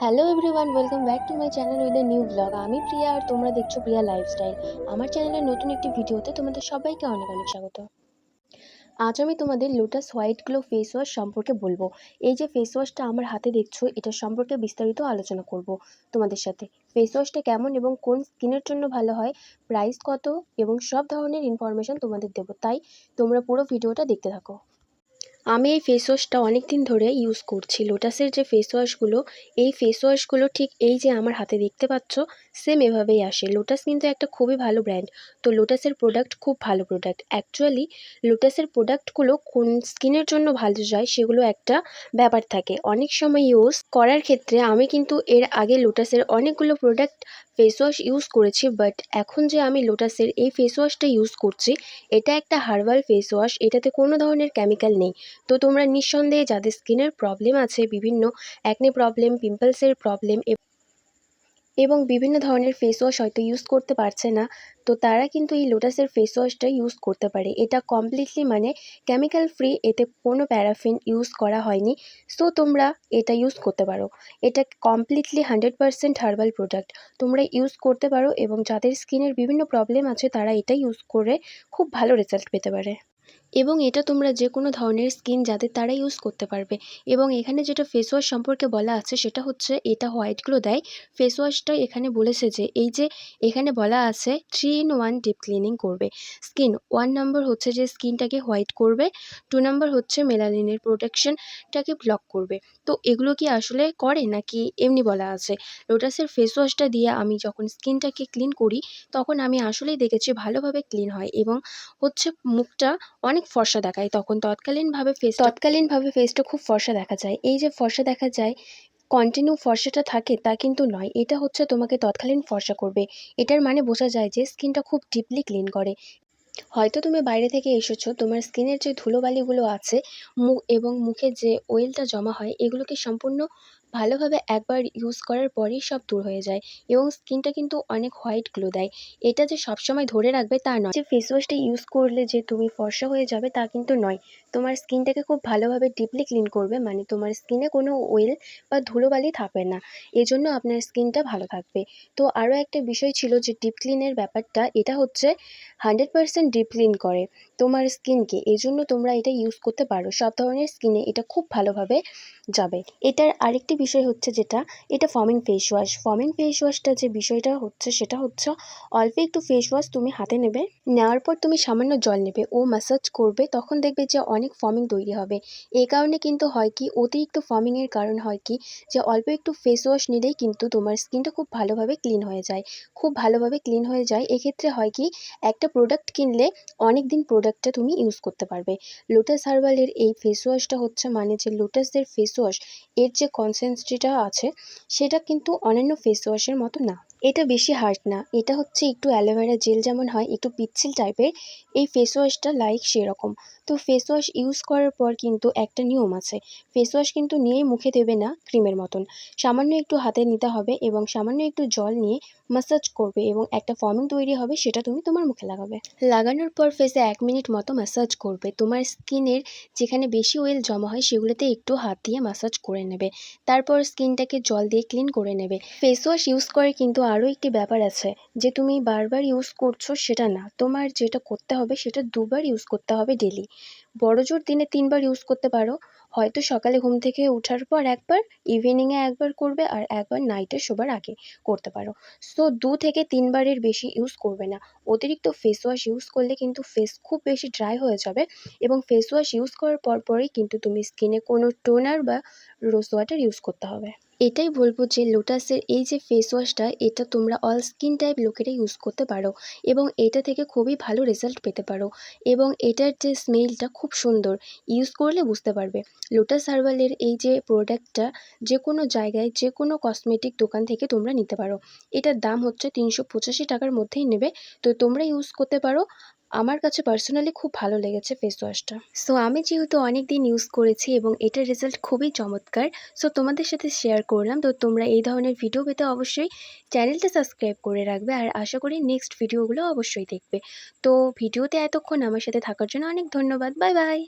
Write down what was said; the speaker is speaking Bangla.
Hello everyone welcome back to my channel with a new blog আমি প্রিয়া আর তোমরা দেখছ প্রিয়া লাইফস্টাইল আমার চ্যানেলের নতুন একটি ভিডিওতে তোমাদের সবাইকে অনেক অনেক স্বাগত। আজ আমি তোমাদের lotus white glow face wash সম্পর্কে বলব। এই যে ফেস ওয়াশটা আমার হাতে দেখছ, এটা সম্পর্কে বিস্তারিত আলোচনা করব তোমাদের সাথে। ফেস ওয়াশটা কেমন এবং কোন স্কিনের জন্য ভালো হয় প্রাইস কত এবং সব ধরনের ইনফরমেশন তোমাদের দেবো। তাই তোমরা পুরো ভিডিওটা দেখতে থাকো। আমি এই ফেস ওয়াশটা অনেক দিন ধরে ইউজ করছি। লোটাসের যে ফেস ওয়াশগুলো এই ফেস ওয়াশগুলো ঠিক এই যে আমার হাতে দেখতে পাচ্ছ সেম এভাবেই আসে। লোটাস কিন্তু একটা খুবই ভালো ব্র্যান্ড তো লোটাসের প্রোডাক্ট খুব ভালো প্রোডাক্ট অ্যাকচুয়ালি লোটাসের প্রোডাক্টগুলো কোন স্কিনের জন্য ভালো যায় সেগুলো একটা ব্যাপার থাকে। অনেক সময় ইউজ করার ক্ষেত্রে আমি কিন্তু এর আগে লোটাসের অনেকগুলো প্রোডাক্ট ফেস ওয়াশ ইউজ করেছি বাট এখন যে আমি লোটাসের এই ফেস ওয়াশটা ইউজ করছি, এটা একটা হার্বাল ফেস ওয়াশ এটাতে কোনো ধরনের কেমিক্যাল নেই। তো তোমরা নিঃসন্দেহে যাদের স্কিনের প্রবলেম আছে, বিভিন্ন অ্যাকনে প্রবলেম পিম্পলসের প্রবলেম এবং বিভিন্ন ধরনের ফেস ওয়াশ হয়তো ইউজ করতে পারছে না, তো তারা কিন্তু এই লোটাসের ফেস ওয়াশটা ইউজ করতে পারে। এটা কমপ্লিটলি মানে কেমিক্যাল ফ্রি এতে কোনো প্যারাফিন ইউজ করা হয়নি। সো তোমরা এটা ইউজ করতে পারো। এটা completely hundred percent herbal product তোমরা ইউজ করতে পারো এবং যাদের স্কিনের বিভিন্ন প্রবলেম আছে, তারা এটা ইউজ করে খুব ভালো রেজাল্ট পেতে পারে। এবং এটা তোমরা যে কোনো ধরনের স্কিন যাদের তারা ইউজ করতে পারবে। এবং এখানে যেটা ফেস ওয়াশ সম্পর্কে বলা আছে সেটা হচ্ছে এটা হোয়াইট গ্লো দেয়। ফেস ওয়াশটা এখানে বলেছে যে এই যে এখানে বলা আছে three in one deep cleaning করবে। স্কিন ওয়ান নাম্বার হচ্ছে যে স্কিনটাকে হোয়াইট করবে টু নাম্বার হচ্ছে মেলানিনের প্রোটেকশনটাকে ব্লক করবে। তো এগুলো কি আসলে করে নাকি এমনি বলা আছে? লোটাসের ফেস ওয়াশটা দিয়ে আমি যখন স্কিনটাকে ক্লিন করি, তখন আমি আসলেই দেখেছি ভালোভাবে ক্লিন হয় এবং হচ্ছে মুখটা অনেক ফর্সা দেখায়। তখন তৎকালীনভাবে ফেস তৎকালীনভাবে ফেসটা খুব ফর্সা দেখা যায়। এই যে ফর্সা দেখা যায় কন্টিনিউ ফর্সাটা থাকে, তা কিন্তু নয়। এটা হচ্ছে তোমাকে তৎকালীন ফর্সা করবে। এটার মানে বোঝা যায় যে স্কিনটা খুব ডিপলি ক্লিন করে। হয়তো তুমি বাইরে থেকে এসেছ, তোমার স্কিনের যে ধুলোবালিগুলো আছে মুখ এবং মুখে যে অয়েলটা জমা হয়, এগুলোকে সম্পূর্ণ ভালোভাবে একবার ইউজ করার পরেই সব দূর হয়ে যায় এবং স্কিনটা কিন্তু অনেক হোয়াইট গ্লো দেয়। এটা যে সবসময় ধরে রাখবে তা নয়। যে ফেস ওয়াশটা ইউজ করলে যে তুমি ফর্সা হয়ে যাবে তা কিন্তু নয়। তোমার স্কিনটাকে খুব ভালোভাবে ডিপলি ক্লিন করবে মানে তোমার স্কিনে কোনো অয়েল বা ধুলোবালি থাকবে না। এজন্য আপনার স্কিনটা ভালো থাকবে। তো আরও একটা বিষয় ছিল যে ডিপ ক্লিনের ব্যাপারটা, এটা হচ্ছে হান্ড্রেড পারসেন্ট ডিপ ক্লিন করে তোমার স্কিনকে। এজন্য তোমরা এটা ইউজ করতে পারো। সব ধরনের স্কিনে এটা খুব ভালোভাবে যাবে। এটার আরেকটি বিষয় হচ্ছে যেটা, এটা forming face wash forming face ওয়াশটা যে বিষয়টা হচ্ছে সেটা হচ্ছে অল্প একটু ফেস ওয়াশ তুমি হাতে নেবে, নেওয়ার পর তুমি সামান্য জল নেবে, ও ম্যাসাজ করবে, তখন দেখবে যে অনেক ফর্মিং তৈরি হবে। এই কারণে কিন্তু হয় কি, অতিরিক্ত ফর্মিংয়ের কারণ হয় কি, যে অল্প একটু ফেস ওয়াশ নিলেই কিন্তু তোমার স্কিনটা খুব ভালোভাবে ক্লিন হয়ে যায়। খুব ভালোভাবে ক্লিন হয়ে যায়, এক্ষেত্রে হয় কি, একটা প্রোডাক্ট কিনলে অনেক দিন প্রোডাক্টটা তুমি ইউজ করতে পারবে। লোটাস হার্বালের এই ফেস ওয়াশটা হচ্ছে মানে যে লোটাসের ফেস ওয়াশ এর যে কনসেন্সিটিটা আছে সেটা কিন্তু অন্যান্য ফেস ওয়াশের মতো না। এটা বেশি হার্ড না। এটা হচ্ছে একটু অ্যালোভেরা জেল যেমন হয়, একটু পিচ্ছিল টাইপের এই ফেস ওয়াশটা লাইক সেরকম। তো ফেস ওয়াশ ইউজ করার পর কিন্তু একটা নিয়ম আছে। ফেস ওয়াশ কিন্তু নিয়েই মুখে দেবে না ক্রিমের মতন। সামান্য একটু হাতে নিতে হবে এবং সামান্য একটু জল নিয়ে ম্যাসাজ করবে এবং একটা ফর্মিং তৈরি হবে, সেটা তুমি তোমার মুখে লাগাবে। লাগানোর পর ফেসে এক মিনিট মতো ম্যাসাজ করবে। তোমার স্কিনের যেখানে বেশি অয়েল জমা হয়, সেগুলোতে একটু হাত দিয়ে ম্যাসাজ করে নেবে। তারপর স্কিনটাকে জল দিয়ে ক্লিন করে নেবে। ফেস ওয়াশ ইউজ করে কিন্তু আরও একটি ব্যাপার আছে যে তুমি বারবার ইউজ করছ সেটা না। তোমার যেটা করতে হবে সেটা দুবার ইউজ করতে হবে ডেলি বড় জোর দিনে তিনবার ইউজ করতে পারো। হয়তো সকালে ঘুম থেকে ওঠার পর একবার ইভিনিংয়ে একবার করবে আর একবার নাইটে শোবার আগে করতে পারো। সো দু থেকে তিনবারের বেশি ইউজ করবে না। অতিরিক্ত ফেস ওয়াশ ইউজ করলে কিন্তু ফেস খুব বেশি ড্রাই হয়ে যাবে এবং ফেস ওয়াশ ইউজ করার পর পরই কিন্তু তুমি স্কিনে কোনো টোনার বা রোজ ওয়াটার ইউজ করতে হবে। এটাই বলব যে লোটাসের এই যে ফেস ওয়াশটা এটা তোমরা অল স্কিন টাইপ লোকেরা ইউজ করতে পারো এবং এটা থেকে খুবই ভালো রেজাল্ট পেতে পারো এবং এটার যে স্মেলটা খুব সুন্দর ইউজ করলে বুঝতে পারবে। লোটাস হার্বালের এই যে প্রোডাক্টটা যে কোনো জায়গায় যে কোনো কসমেটিক দোকান থেকে তোমরা নিতে পারো। এটার দাম হচ্ছে তিনশো পঁচাশি টাকার মধ্যেই নেবে, তো তোমরা ইউজ করতে পারো। আমার কাছে পার্সোনালি খুব ভালো লেগেছে ফেস ওয়াশটা সো আমি যেহেতু অনেক দিন ইউজ করেছি এবং এটার রেজাল্ট খুবই চমৎকার সো তোমাদের সাথে শেয়ার করলাম। তো তোমরা এই ধরনের ভিডিও পেতে অবশ্যই চ্যানেলটা সাবস্ক্রাইব করে রাখবে আর আশা করি নেক্সট ভিডিওগুলো অবশ্যই দেখবে। তো ভিডিওতে এতক্ষণ আমার সাথে থাকার জন্য অনেক ধন্যবাদ। Bye bye